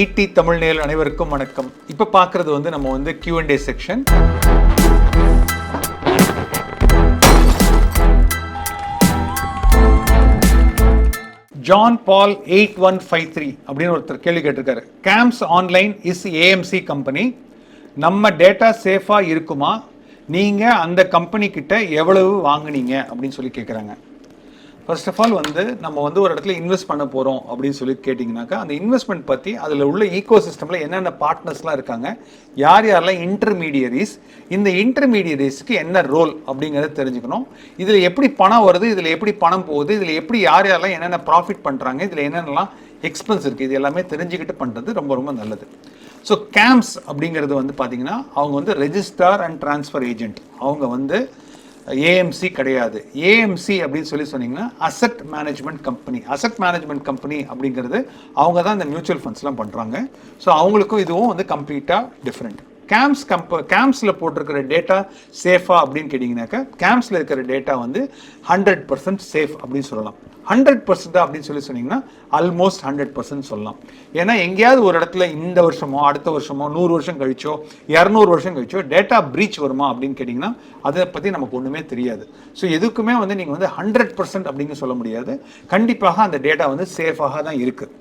ED Tamil நேயல் அனைவருக்கும் வணக்கம். இப்போ பார்க்குறது வந்து நம்ம வந்து Q&A section John Paul eight one five three அப்படின்னு ஒருத்தர் கேள்வி கேட்டிருக்காரு. Games online is AMC company நம்ம டேட்டா சேஃபாக இருக்குமா? நீங்கள் அந்த கம்பெனி கிட்ட எவ்வளவு வாங்குனீங்க? அப்படின்னு சொல்லி கேட்குறாங்க ஃபர்ஸ்ட் ஆஃப் ஆல் வந்து நம்ம வந்து ஒரு இடத்துல இன்வெஸ்ட் பண்ண போகிறோம் அப்படின்னு சொல்லி கேட்டிங்கனாக்கா அந்த இன்வெஸ்ட்மெண்ட் பற்றி அதில் உள்ள ஈகோ சிஸ்டமில் என்னென்ன பார்ட்னர்ஸ்லாம் இருக்காங்க யார் யாரெல்லாம் இன்டர்மீடியரிஸ் இந்த இன்டர்மீடியரிஸ்க்கு என்ன ரோல் அப்படிங்கிறத தெரிஞ்சுக்கணும். இதில் எப்படி பணம் வருது இதில் எப்படி பணம் போகுது இதில் எப்படி யார் யாரெல்லாம் என்னென்ன ப்ராஃபிட் பண்ணுறாங்க இதில் என்னென்னலாம் எக்ஸ்பென்ஸ் இருக்குது இது எல்லாமே தெரிஞ்சுக்கிட்டு பண்ணுறது ரொம்ப ரொம்ப நல்லது. ஸோ கேம்ப்ஸ் அப்படிங்கிறது வந்து பார்த்திங்கன்னா அவங்க வந்து ரெஜிஸ்டார் அண்ட் ட்ரான்ஸ்ஃபர் ஏஜென்ட் அவங்க வந்து ஏஎம்சி கிடையாது. ஏஎம்சி அப்படின்னு சொல்லி சொன்னீங்கன்னா asset management company asset management company அப்படிங்கிறது அவங்க தான் இந்த மியூச்சுவல் ஃபண்ட்ஸ்லாம் பண்ணுறாங்க ஸோ அவங்களுக்கும் இதுவும் வந்து கம்ப்ளீட்டாக டிஃப்ரெண்ட் கேம்ப்ஸ் கம்ப கேம்ப்ஸில் போட்டிருக்கிற டேட்டா சேஃபா அப்படின்னு கேட்டிங்கனாக்கா கேம்ப்ஸில் இருக்கிற டேட்டா வந்து ஹண்ட்ரட் பர்சன்ட் சேஃப் அப்படின்னு சொல்லலாம். ஹண்ட்ரட் பர்சன்ட் அப்படின்னு சொல்லி சொன்னீங்கன்னா ஆல்மோஸ்ட் ஹண்ட்ரட் பர்சன்ட் சொல்லலாம். ஏன்னா எங்கேயாவது ஒரு இடத்துல இந்த வருஷமோ அடுத்த வருஷமோ நூறு வருஷம் கழிச்சோ இரநூறு வருஷம் கழிச்சோ டேட்டா பிரீச் வருமா அப்படின்னு கேட்டிங்கன்னா அதை பற்றி நமக்கு ஒன்றுமே தெரியாது. ஸோ எதுக்குமே வந்து நீங்கள் வந்து ஹண்ட்ரட் பர்சன்ட் அப்படின்னு சொல்ல முடியாது. கண்டிப்பாக அந்த டேட்டா வந்து சேஃபாக தான் இருக்குது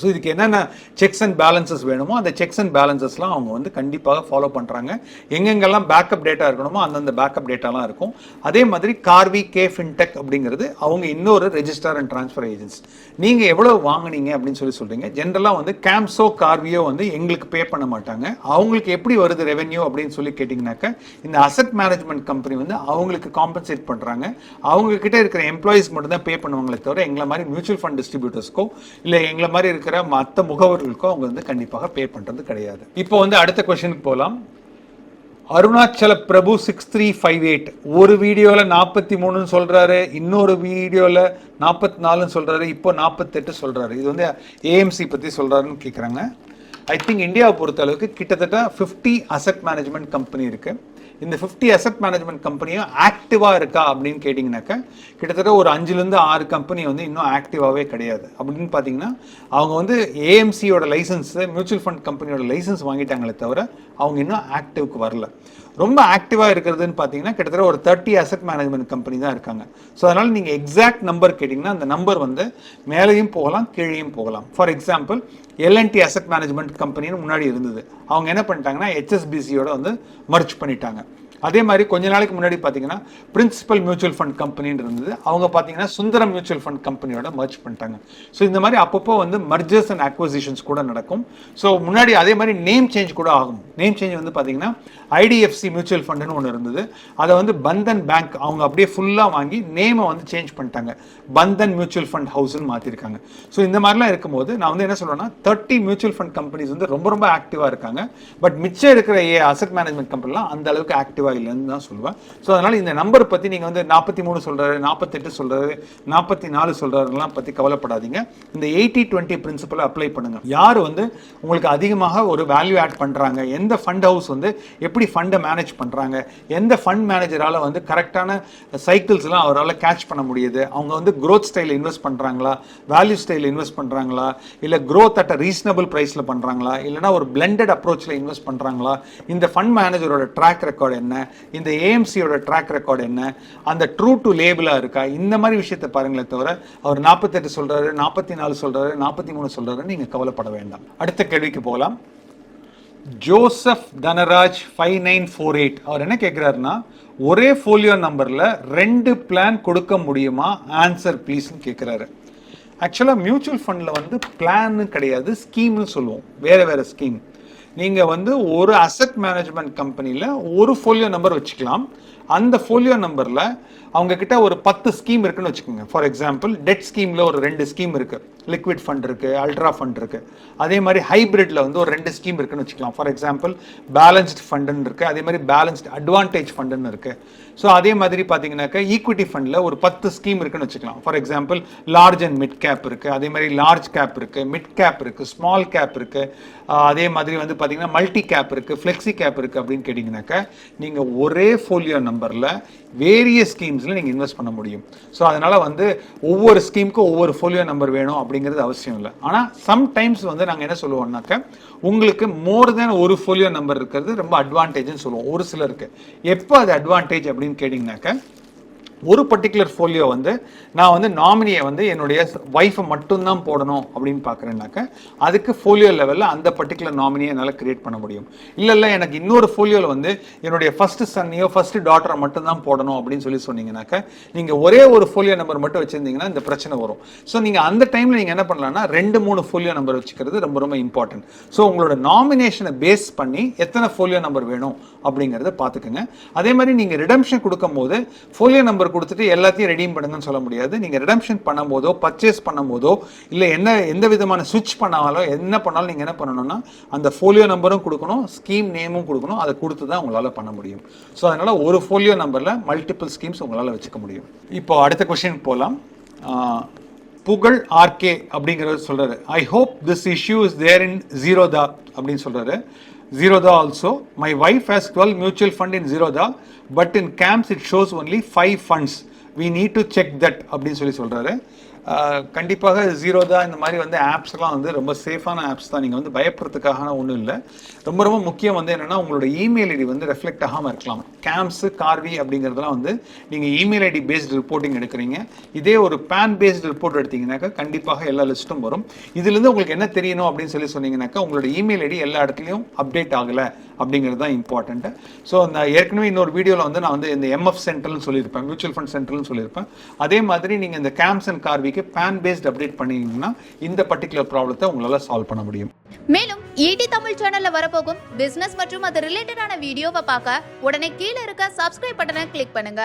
ஸோ இதுக்கு என்னென்ன செக்ஸ் அண்ட் பேலன்சஸ் வேணுமோ அந்த செக்ஸ் அண்ட் பேலன்சஸ்லாம் அவங்க வந்து கண்டிப்பாக ஃபாலோ பண்ணுறாங்க எங்கெங்கெல்லாம் பேக்கப் டேட்டா இருக்கணுமோ அந்தந்த பேக்கப் டேட்டாலாம் இருக்கும். அதே மாதிரி கார்வி கே ஃபின்டெக் அப்படிங்கிறது அவங்க இன்னொரு ரெஜிஸ்டர் அண்ட் ட்ரான்ஸ்ஃபர் ஏஜென்ட்ஸ் நீங்கள் எவ்வளோ வாங்குனீங்க அப்படின்னு சொல்லி சொல்கிறீங்க ஜென்ரலாக வந்து கேம்ஸோ கார்வியோ வந்து எங்களுக்கு பே பண்ண மாட்டாங்க. அவங்களுக்கு எப்படி வருது ரெவென்யூ அப்படின்னு சொல்லி கேட்டிங்கனாக்கா இந்த அசட் மேனேஜ்மெண்ட் கம்பெனி வந்து அவங்களுக்கு காம்பன்சேட் பண்ணுறாங்க அவங்கக்கிட்ட இருக்கிற எம்ப்ளாயிஸ் மட்டும் தான் பே பண்ணுவாங்களே தவிர எங்களை மாதிரி மியூச்சுவல் ஃபண்ட் டிஸ்ட்ரிபியூட்டர்ஸ்க்கோ இல்லை எங்களை மாதிரி இருக்கிற மற்ற முகவர்களுக்கும் அவங்க வந்து கண்டிப்பாக பே பண்ணுறது கிடையாது. இப்போ வந்து அடுத்த கொஷனுக்கு போகலாம் Arunachala Prabhu six three five eight ஒரு வீடியோவில் நாற்பத்தி மூணுன்னு சொல்கிறாரு இன்னொரு வீடியோவில் நாற்பத்தி நாலுன்னு சொல்கிறாரு இப்போ நாற்பத்தெட்டு சொல்கிறாரு இது வந்து ஏஎம்சி பற்றி சொல்கிறாருன்னு கேட்குறாங்க ஐ திங்க் இந்தியாவை பொறுத்த அளவுக்கு கிட்டத்தட்ட ஃபிஃப்டி அசட் மேனேஜ்மெண்ட் கம்பெனி இருக்குது இந்த ஃபிஃப்டி அசட் மேனேஜ்மெண்ட் கம்பெனியும் ஆக்டிவாக இருக்கா அப்படின்னு கேட்டிங்கனாக்கா கிட்டத்தட்ட ஒரு அஞ்சுலேருந்து ஆறு கம்பெனி வந்து இன்னும் ஆக்டிவாகவே கிடையாது. அப்படின்னு பார்த்தீங்கன்னா அவங்க வந்து ஏஎம்சியோட லைசன்ஸ் மியூச்சுவல் ஃபண்ட் கம்பெனியோட லைசன்ஸ் வாங்கிட்டாங்களே தவிர அவங்க இன்னும் ஆக்டிவ்க்கு வரல. ரொம்ப ஆக்டிவாக இருக்கிறதுன்னு பார்த்தீங்கன்னா கிட்டத்தட்ட ஒரு தேர்ட்டி அசட் மேனேஜ்மெண்ட் கம்பெனி தான் இருக்காங்க. ஸோ அதனால் நீங்கள் எக்ஸாக்ட் நம்பர் கேட்டிங்கன்னா அந்த நம்பர் வந்து மேலேயும் போகலாம் கீழேயும் போகலாம். For example L and T asset management கம்பெனின்னு முன்னாடி இருந்தது. அவங்க என்ன பண்ணிட்டாங்கன்னா ஹெச்எஸ்பிசியோட வந்து மர்ச் பண்ணிட்டாங்க. அதே மாதிரி கொஞ்ச நாளைக்கு முன்னாடி பார்த்தீங்கன்னா பிரின்சிபல் மியூச்சுவல் ஃபண்ட் கம்பெனின்னு இருந்தது. அவங்க பார்த்தீங்கன்னா சுந்தரம் மியூச்சுவல் ஃபண்ட் கம்பெனியோட மர்ச் பண்ணிட்டாங்க. ஸோ இந்த மாதிரி அப்பப்போ வந்து மர்ஜர்ஸ் அண்ட் அக்வசிஷன்ஸ் கூட நடக்கும். ஸோ முன்னாடி அதே மாதிரி நேம் சேஞ்ச் கூட ஆகும். நேம் சேஞ்ச் வந்து பார்த்தீங்கன்னா ஐடிஎஃப்சி மியூச்சுவல் ஃபண்டுன்னு ஒன்று இருந்தது. அதை வந்து பந்தன் பேங்க் அவங்க அப்படியே ஃபுல்லாக வாங்கி நேமை வந்து சேஞ்ச் பண்ணிட்டாங்க. பந்தன் மியூச்சுவல் ஃபண்ட் ஹவுஸ்னு மாற்றிருக்காங்க ஸோ இந்த மாதிரிலாம் இருக்கும்போது நான் வந்து என்ன சொல்றேன்னா தேர்ட்டி மியூச்சுவல் ஃபண்ட் கம்பெனிஸ் வந்து ரொம்ப ரொம்ப ஆக்டிவாக இருக்காங்க. பட் மிச்சம் இருக்கிற ஏ அசட் மேனேஜ்மெண்ட் கம்பெனிலாம் அந்த அளவுக்கு ஆக்டிவாக இல்லைன்னு தான் சொல்லுவேன் ஸோ அதனால் இந்த நம்பர் பற்றி நீங்கள் வந்து நாற்பத்தி மூணு சொல்கிறாரு நாற்பத்தெட்டு சொல்கிறாரு நாற்பத்தி நாலு சொல்கிறாருலாம் பற்றி கவலைப்படாதீங்க. இந்த எயிட்டி டுவெண்ட்டி பிரின்சிபலை அப்ளை பண்ணுங்க. யார் வந்து உங்களுக்கு அதிகமாக ஒரு வேல்யூ ஆட் பண்ணுறாங்க எந்த ஃபண்ட் ஹவுஸ் வந்து எப்படி ஃபண்டை மேனேஜ் பண்ணுறாங்க எந்த ஃபண்ட் மேனேஜரால் வந்து கரெக்டான சைக்கிள்ஸ்லாம் அவரால் கேட்ச் பண்ண முடியுது? அவங்க வந்து க்ரோத் ஸ்டைலில் இன்வெஸ்ட் பண்ணுறாங்களா வேல்யூ ஸ்டைலில் இன்வெஸ்ட் பண்ணுறாங்களா இல்லை க்ரோத் அட் அ ரீசனபிள் ப்ரைஸில் பண்ணுறாங்களா இல்லைனா ஒரு பிளெண்டட் அப்ரோச்சில் இன்வெஸ்ட் பண்ணுறாங்களா இந்த ஃபண்ட் மேனேஜரோட ட்ராக் ரெக்கார்டு என்ன? இந்த ஏஎம்சியோட ட்ராக் ரெக்கார்டு என்ன? அந்த ட்ரூ டு லேபிளாக இருக்கா? இந்த மாதிரி விஷயத்தை பாருங்களே தவிர அவர் நாற்பத்தெட்டு சொல்கிறாரு நாற்பத்தி நாலு சொல்கிறாரு நாற்பத்தி மூணு சொல்கிறாருன்னு நீங்கள் கவலைப்பட வேண்டாம். அடுத்த கேள்விக்கு போகலாம் Joseph Dhanraj five nine four eight அவர் என்ன கேட்குறாருன்னா ஒரே ஃபோலியோ நம்பரில் ரெண்டு பிளான் கொடுக்க முடியுமா? ஆன்சர் ப்ளீஸ்னு கேட்குறாரு ஆக்சுவலாக மியூச்சுவல் ஃபண்டில் வந்து பிளான்னு கிடையாது ஸ்கீம்னு சொல்லுவோம். வேறு வேறு ஸ்கீம் நீங்கள் வந்து ஒரு அசட் மேனேஜ்மெண்ட் கம்பெனியில் ஒரு ஃபோலியோ நம்பர் வச்சுக்கலாம். அந்த ஃபோலியோ நம்பரில் அவங்கக்கிட்ட ஒரு பத்து ஸ்கீம் இருக்குன்னு வச்சுக்கோங்க. ஃபார் எக்ஸாம்பிள் டெட் ஸ்கீமில் ஒரு ரெண்டு ஸ்கீம் இருக்குது லிக்விட் ஃபண்ட் இருக்குது அல்ட்ரா ஃபண்ட் இருக்குது அதே மாதிரி ஹைபிரிட்ல வந்து ஒரு ரெண்டு ஸ்கீம் இருக்குன்னு வச்சுக்கலாம். ஃபார் எக்ஸாம்பிள் பேலன்ஸ்ட் ஃபண்டுன்னு இருக்குது அதே மாதிரி பேலன்ஸ்ட் அட்வான்டேஜ் ஃபண்டுன்னு இருக்குது ஸோ அதே மாதிரி பார்த்தீங்கன்னாக்கா ஈக்விட்டி ஃபண்டில் ஒரு பத்து ஸ்கீம் இருக்குன்னு வச்சுக்கலாம். For example large and mid cap இருக்குது அதே மாதிரி லார்ஜ் கேப் இருக்குது மிட் கேப் இருக்குது ஸ்மால் கேப் இருக்குது அதே மாதிரி வந்து பார்த்தீங்கன்னா மல்டி கேப் இருக்குது ஃப்ளெக்ஸி கேப் இருக்குது அப்படின்னு கேட்டிங்கனாக்கா நீங்கள் ஒரே ஃபோலியோ நம்பரில் வேரியஸ் ஸ்கீம்ஸில் நீங்கள் இன்வெஸ்ட் பண்ண முடியும். ஸோ அதனால் வந்து ஒவ்வொரு ஸ்கீமுக்கும் ஒவ்வொரு ஃபோலியோ நம்பர் வேணும் அப்படிங்கிறது அவசியம் இல்லை. ஆனால் சம்டைம்ஸ் வந்து நாங்கள் என்ன சொல்லுவோம்னாக்க உங்களுக்கு மோர் தென் ஒரு ஃபோலியோ நம்பர் இருக்கிறது ரொம்ப அட்வான்டேஜ்னு சொல்லுவோம். ஒரு சிலருக்கு. எப்போ அது அட்வான்டேஜ் அப்படின்னு கேட்டிங்கனாக்கா ஒரு பர்டிகுலர் ஃபோலியோ வந்து நான் வந்து நாமினியை வந்து என்னுடைய ஒய்ஃபை மட்டும்தான் போடணும் அப்படின்னு பார்க்குறேன்னாக்க அதுக்கு ஃபோலியோ லெவலில் அந்த பர்டிகுலர் நாமினியை என்னால் கிரியேட் பண்ண முடியும். இல்லை இல்லை எனக்கு இன்னொரு ஃபோலியோவில் வந்து என்னுடைய ஃபஸ்ட்டு சன்னையோ ஃபஸ்ட்டு டாட்டரை மட்டும்தான் போடணும் அப்படின்னு சொல்லி சொன்னீங்கன்னாக்க நீங்கள் ஒரே ஒரு ஃபோலியோ நம்பர் மட்டும் வச்சுருந்தீங்கன்னா இந்த பிரச்சனை வரும். ஸோ நீங்கள் அந்த டைமில் நீங்கள் என்ன பண்ணலாம்னா ரெண்டு மூணு ஃபோலியோ நம்பர் வச்சுக்கிறது ரொம்ப ரொம்ப இம்பார்ட்டன்ட் ஸோ உங்களோட நாமினேஷனை பேஸ் பண்ணி எத்தனை ஃபோலியோ நம்பர் வேணும் அப்படிங்கிறத பார்த்துக்குங்க. அதே மாதிரி நீங்கள் ரிடம்ஷன் கொடுக்கும்போது ஃபோலியோ நம்பர் கொடுத்துட்டு எல்லாத்தையும் ரெடீம் பண்ணுங்கன்னு சொல்ல முடியாது. நீங்கள் ரிடம்ஷன் பண்ணும்போதோ பர்ச்சேஸ் பண்ணும்போதோ இல்லை என்ன எந்த விதமான சுவிட்ச் பண்ணாலும் என்ன பண்ணாலும் நீங்கள் என்ன பண்ணணும்னா அந்த ஃபோலியோ நம்பரும் கொடுக்கணும் ஸ்கீம் நேமும் கொடுக்கணும் அதை கொடுத்து தான் உங்களால் பண்ண முடியும். ஸோ அதனால் ஒரு ஃபோலியோ நம்பரில் மல்டிபிள் ஸ்கீம்ஸ் உங்களால் வச்சுக்க முடியும். இப்போ அடுத்த கொஷின் போகலாம் புகழ் ஆர்கே அப்படிங்கிறத சொல்கிறாரு I hope this issue is there in Zerodha அப்படின்னு சொல்கிறாரு Zerodha also my wife has twelve mutual fund in Zerodha but in CAMS it shows only five funds we need to check that அப்படின்னு சொல்லி சொல்றாரு கண்டிப்பாக கண்டிப்பாக ஜீரோதா இந்த மாதிரி வந்து ஆப்ஸ்லாம் வந்து ரொம்ப சேஃபான ஆப்ஸ் தான். நீங்கள் வந்து பயப்படுறதுக்காக ஒன்றும் இல்லை. ரொம்ப ரொம்ப முக்கியம் வந்து என்னென்னா உங்களோட இமெயில் ஐடி வந்து ரெஃப்ளெக்ட் ஆகாமல் இருக்கலாம். கேம்ஸு கார்வி அப்படிங்கிறதுலாம் வந்து நீங்கள் இமெயில் ஐடி பேஸ்டு ரிப்போர்ட்டிங் எடுக்கிறீங்க. இதே ஒரு பேன் பேஸ்டு ரிப்போர்ட் எடுத்தீங்கன்னாக்கா கண்டிப்பாக எல்லா லிஸ்ட்டும் வரும். இதுலேருந்து உங்களுக்கு என்ன தெரியணும் அப்படின்னு சொல்லி சொன்னீங்கன்னாக்கா உங்களோட இமெயில் ஐடி எல்லா இடத்துலையும் அப்டேட் ஆகலை. அப்படிங்கிறது தான் இம்பார்ட்டண்ட்டு ஸோ நான் ஏற்கனவே இன்னொரு வீடியோவில் வந்து நான் வந்து இந்த எம்எஃப் சென்ட்ரல்னு சொல்லியிருப்பேன் மியூச்சுவல் ஃபண்ட் சென்ட்ரல்னு சொல்லியிருப்பேன். அதே மாதிரி நீங்கள் இந்த கேம்ஸ் அண்ட் கார்விக்கு பேன் பேஸ்ட் அப்டேட் பண்ணீங்கன்னா இந்த பர்டிகுலர் ப்ராப்ளத்தை உங்களால் சால்வ் பண்ண முடியும். மேலும் ஈடி தமிழ் சேனல்ல வரப்போகும் பிசினஸ் மற்றும் அது ரிலேட்டடான வீடியோவை பார்க்க உடனே கீழே இருக்க சப்ஸ்கிரைப் பட்டனை கிளிக் பண்ணுங்க.